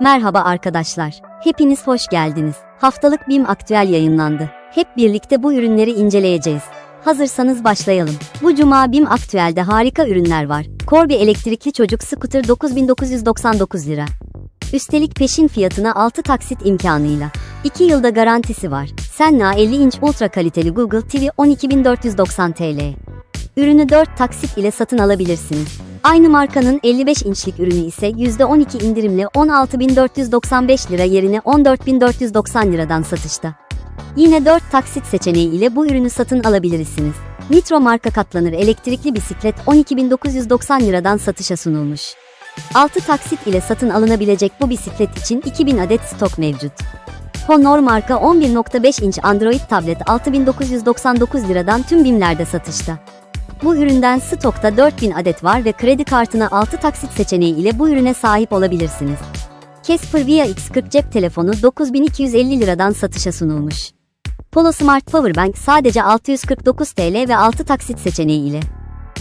Merhaba arkadaşlar. Hepiniz hoş geldiniz. Haftalık BİM Aktüel yayınlandı. Hep birlikte bu ürünleri inceleyeceğiz. Hazırsanız başlayalım. Bu cuma BİM Aktüel'de harika ürünler var. Corby elektrikli çocuk scooter 9999 lira. Üstelik peşin fiyatına 6 taksit imkanıyla. 2 yılda garantisi var. Senna 50 inç ultra kaliteli Google TV 12490 TL. Ürünü 4 taksit ile satın alabilirsiniz. Aynı markanın 55 inçlik ürünü ise %12 indirimle 16.495 lira yerine 14.490 liradan satışta. Yine 4 taksit seçeneği ile bu ürünü satın alabilirsiniz. Nitro marka katlanır elektrikli bisiklet 12.990 liradan satışa sunulmuş. 6 taksit ile satın alınabilecek bu bisiklet için 2000 adet stok mevcut. Honor marka 11.5 inç Android tablet 6999 liradan tüm BİM'lerde satışta. Bu üründen stokta 4000 adet var ve kredi kartına 6 taksit seçeneği ile bu ürüne sahip olabilirsiniz. Casper Via X40 cep telefonu 9250 liradan satışa sunulmuş. Polo Smart Powerbank sadece 649 TL ve 6 taksit seçeneği ile.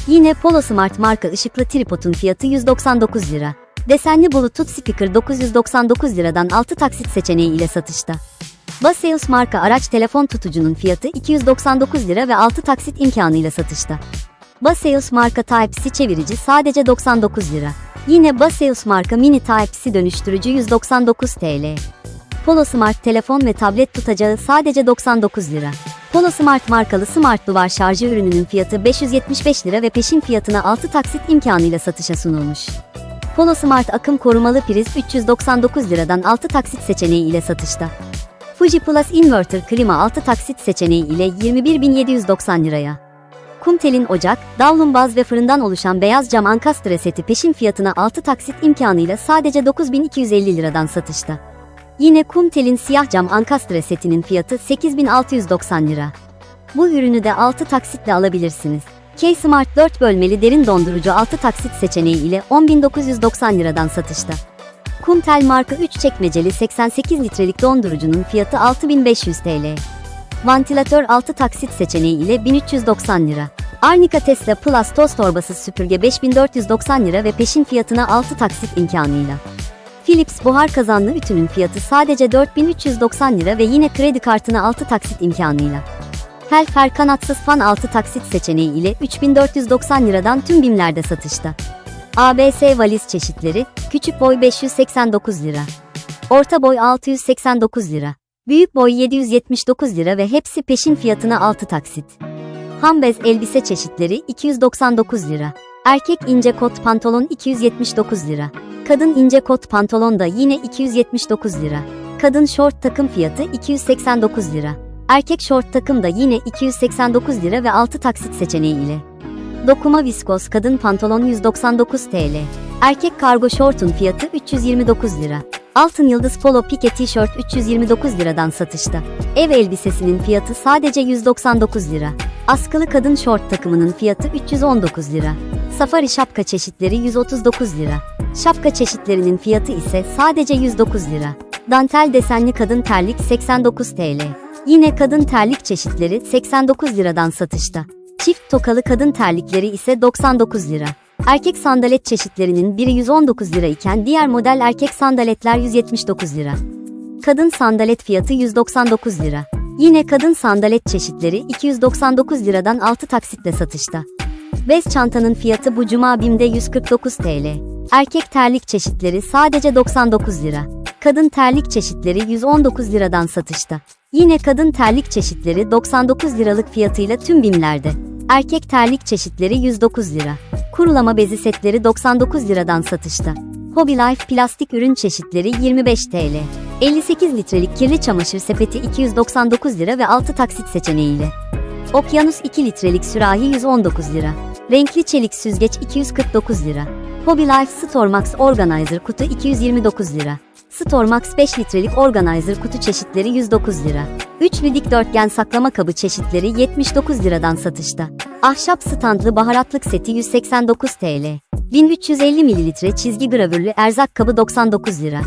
Yine Polo Smart marka ışıklı tripodun fiyatı 199 lira. Desenli Bluetooth speaker 999 liradan 6 taksit seçeneği ile satışta. Baseus marka araç telefon tutucunun fiyatı 299 lira ve 6 taksit imkanıyla satışta. Baseus marka Type-C çevirici sadece 99 lira. Yine Baseus marka mini Type-C dönüştürücü 199 TL. Polo Smart telefon ve tablet tutacağı sadece 99 lira. Polo Smart markalı Smart duvar şarjı ürününün fiyatı 575 lira ve peşin fiyatına 6 taksit imkanıyla satışa sunulmuş. Polo Smart akım korumalı priz 399 liradan 6 taksit seçeneği ile satışta. Fuji Plus Inverter klima 6 taksit seçeneği ile 21.790 liraya. Kumtel'in ocak, davlumbaz ve fırından oluşan beyaz cam ankastre seti peşin fiyatına 6 taksit imkanıyla sadece 9250 liradan satışta. Yine Kumtel'in siyah cam ankastre setinin fiyatı 8690 lira. Bu ürünü de 6 taksitle alabilirsiniz. K-Smart 4 bölmeli derin dondurucu 6 taksit seçeneği ile 10.990 liradan satışta. Kumtel marka 3 çekmeceli 88 litrelik dondurucunun fiyatı 6500 TL. Vantilatör 6 taksit seçeneği ile 1390 lira. Arnica Tesla Plus toz torbası süpürge 5490 lira ve peşin fiyatına 6 taksit imkanıyla. Philips buhar kazanlı ütünün fiyatı sadece 4390 lira ve yine kredi kartına 6 taksit imkanıyla. Helfer kanatsız fan 6 taksit seçeneği ile 3490 liradan tüm BİM'lerde satışta. ABS valiz çeşitleri, küçük boy 589 lira. Orta boy 689 lira. Büyük boy 779 lira ve hepsi peşin fiyatına 6 taksit. Ham bez elbise çeşitleri 299 lira. Erkek ince kot pantolon 279 lira. Kadın ince kot pantolon da yine 279 lira. Kadın şort takım fiyatı 289 lira. Erkek şort takım da yine 289 lira ve 6 taksit seçeneği ile. Dokuma viskos kadın pantolon 199 TL. Erkek kargo şortun fiyatı 329 lira. Altın Yıldız Polo Pike tişört 329 liradan satışta. Ev elbisesinin fiyatı sadece 199 lira. Askılı kadın şort takımının fiyatı 319 lira. Safari şapka çeşitleri 139 lira. Şapka çeşitlerinin fiyatı ise sadece 109 lira. Dantel desenli kadın terlik 89 TL. Yine kadın terlik çeşitleri 89 liradan satışta. Çift tokalı kadın terlikleri ise 99 lira. Erkek sandalet çeşitlerinin biri 119 lira iken diğer model erkek sandaletler 179 lira. Kadın sandalet fiyatı 199 lira. Yine kadın sandalet çeşitleri 299 liradan 6 taksitle satışta. Bez çantanın fiyatı bu cuma BİM'de 149 TL. Erkek terlik çeşitleri sadece 99 lira. Kadın terlik çeşitleri 119 liradan satışta. Yine kadın terlik çeşitleri 99 liralık fiyatıyla tüm BİM'lerde. Erkek terlik çeşitleri 109 lira. Kurulama bezi setleri 99 liradan satışta. Hobby Life plastik ürün çeşitleri 25 TL. 58 litrelik kirli çamaşır sepeti 299 lira ve 6 taksit seçeneğiyle. Okyanus 2 litrelik sürahi 119 lira. Renkli çelik süzgeç 249 lira. Hobby Life Stormax Organizer kutu 229 lira. Stormax 5 litrelik Organizer kutu çeşitleri 109 lira. Üçlü dikdörtgen saklama kabı çeşitleri 79 liradan satışta. Ahşap standlı baharatlık seti 189 TL. 1350 ml çizgi gravürlü erzak kabı 99 lira.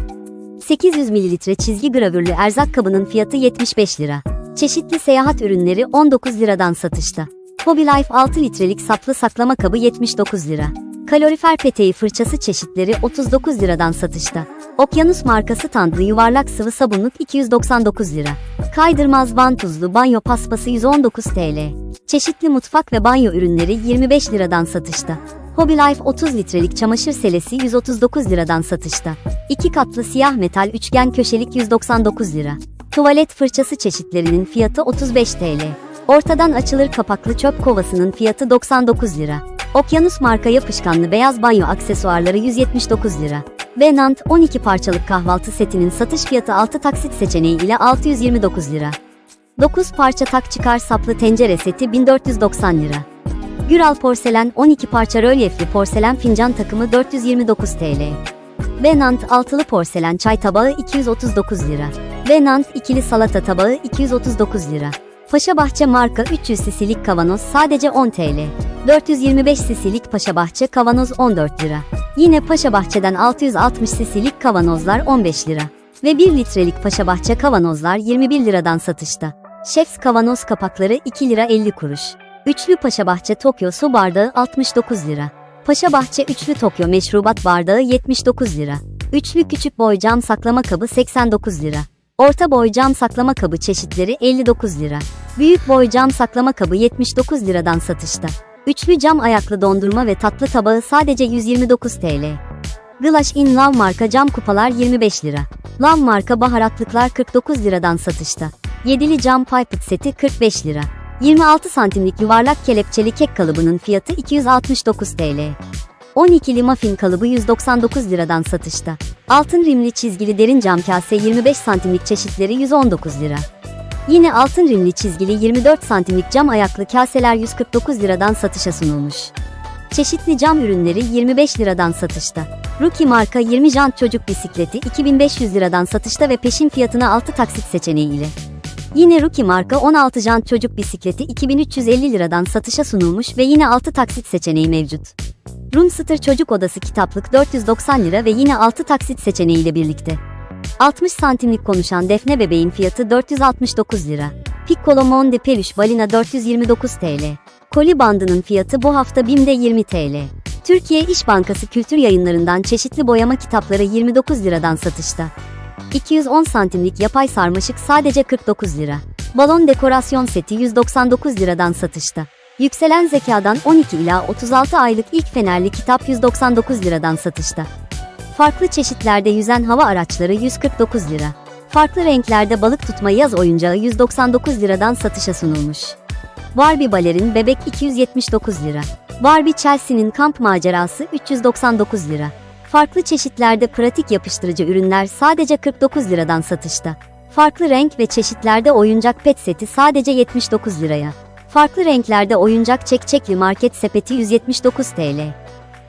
800 ml çizgi gravürlü erzak kabının fiyatı 75 lira. Çeşitli seyahat ürünleri 19 liradan satışta. Hobby Life 6 litrelik saplı saklama kabı 79 lira. Kalorifer peteği fırçası çeşitleri 39 liradan satışta. Okyanus markası tandlı yuvarlak sıvı sabunluk 299 lira. Kaydırmaz van tuzlu banyo paspası 119 TL. Çeşitli mutfak ve banyo ürünleri 25 liradan satışta. Hobby Life 30 litrelik çamaşır selesi 139 liradan satışta. İki katlı siyah metal üçgen köşelik 199 lira. Tuvalet fırçası çeşitlerinin fiyatı 35 TL. Ortadan açılır kapaklı çöp kovasının fiyatı 99 lira. Okyanus marka yapışkanlı beyaz banyo aksesuarları 179 lira. Ve Nant 12 parçalık kahvaltı setinin satış fiyatı 6 taksit seçeneği ile 629 lira. 9 parça tak çıkar saplı tencere seti 1490 lira. Güral porselen 12 parça rölyefli porselen fincan takımı 429 TL. Venant altılı porselen çay tabağı 239 lira. Venant ikili salata tabağı 239 lira. Paşabahçe marka 300 sisilik kavanoz sadece 10 TL. 425 sisilik Paşabahçe kavanoz 14 lira. Yine Paşabahçe'den 660 sisilik kavanozlar 15 lira. Ve 1 litrelik Paşabahçe kavanozlar 21 liradan satışta. Şefs kavanoz kapakları 2 lira 50 kuruş. Üçlü Paşabahçe Tokyo su bardağı 69 lira. Paşabahçe Üçlü Tokyo meşrubat bardağı 79 lira. Üçlü küçük boy cam saklama kabı 89 lira. Orta boy cam saklama kabı çeşitleri 59 lira. Büyük boy cam saklama kabı 79 liradan satışta. Üçlü cam ayaklı dondurma ve tatlı tabağı sadece 129 TL. Glash in Love marka cam kupalar 25 lira. Love marka baharatlıklar 49 liradan satışta. Yedili cam pipet seti 45 lira. 26 santimlik yuvarlak kelepçeli kek kalıbının fiyatı 269 TL. 12'li muffin kalıbı 199 liradan satışta. Altın rimli çizgili derin cam kase 25 santimlik çeşitleri 119 lira. Yine altın rimli çizgili 24 santimlik cam ayaklı kaseler 149 liradan satışa sunulmuş. Çeşitli cam ürünleri 25 liradan satışta. Rookie marka 20 jant çocuk bisikleti 2500 liradan satışta ve peşin fiyatına 6 taksit seçeneği ile. Yine Rookie marka 16 jant çocuk bisikleti 2350 liradan satışa sunulmuş ve yine 6 taksit seçeneği mevcut. Roomster çocuk odası kitaplık 490 lira ve yine 6 taksit seçeneğiyle birlikte. 60 santimlik konuşan defne bebeğin fiyatı 469 lira. Piccolo Monde peluş balina 429 TL. Koli bandının fiyatı bu hafta BİM'de 20 TL. Türkiye İş Bankası kültür yayınlarından çeşitli boyama kitapları 29 liradan satışta. 210 santimlik yapay sarmaşık sadece 49 lira. Balon dekorasyon seti 199 liradan satışta. Yükselen zekadan 12 ila 36 aylık ilk fenerli kitap 199 liradan satışta. Farklı çeşitlerde yüzen hava araçları 149 lira. Farklı renklerde balık tutma yaz oyuncağı 199 liradan satışa sunulmuş. Barbie balerin bebek 279 lira. Barbie Chelsea'nin kamp macerası 399 lira. Farklı çeşitlerde pratik yapıştırıcı ürünler sadece 49 liradan satışta. Farklı renk ve çeşitlerde oyuncak pet seti sadece 79 liraya. Farklı renklerde oyuncak çekçekli market sepeti 179 TL.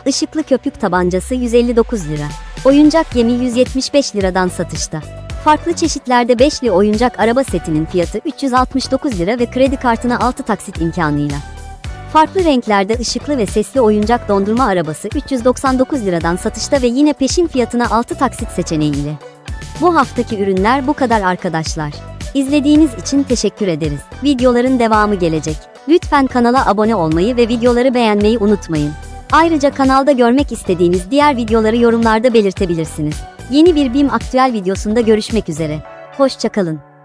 Işıklı köpük tabancası 159 lira. Oyuncak yemi 175 liradan satışta. Farklı çeşitlerde beşli oyuncak araba setinin fiyatı 369 lira ve kredi kartına 6 taksit imkanıyla. Farklı renklerde ışıklı ve sesli oyuncak dondurma arabası 399 liradan satışta ve yine peşin fiyatına 6 taksit seçeneğiyle. Bu haftaki ürünler bu kadar arkadaşlar. İzlediğiniz için teşekkür ederiz. Videoların devamı gelecek. Lütfen kanala abone olmayı ve videoları beğenmeyi unutmayın. Ayrıca kanalda görmek istediğiniz diğer videoları yorumlarda belirtebilirsiniz. Yeni bir BİM aktüel videosunda görüşmek üzere. Hoşçakalın.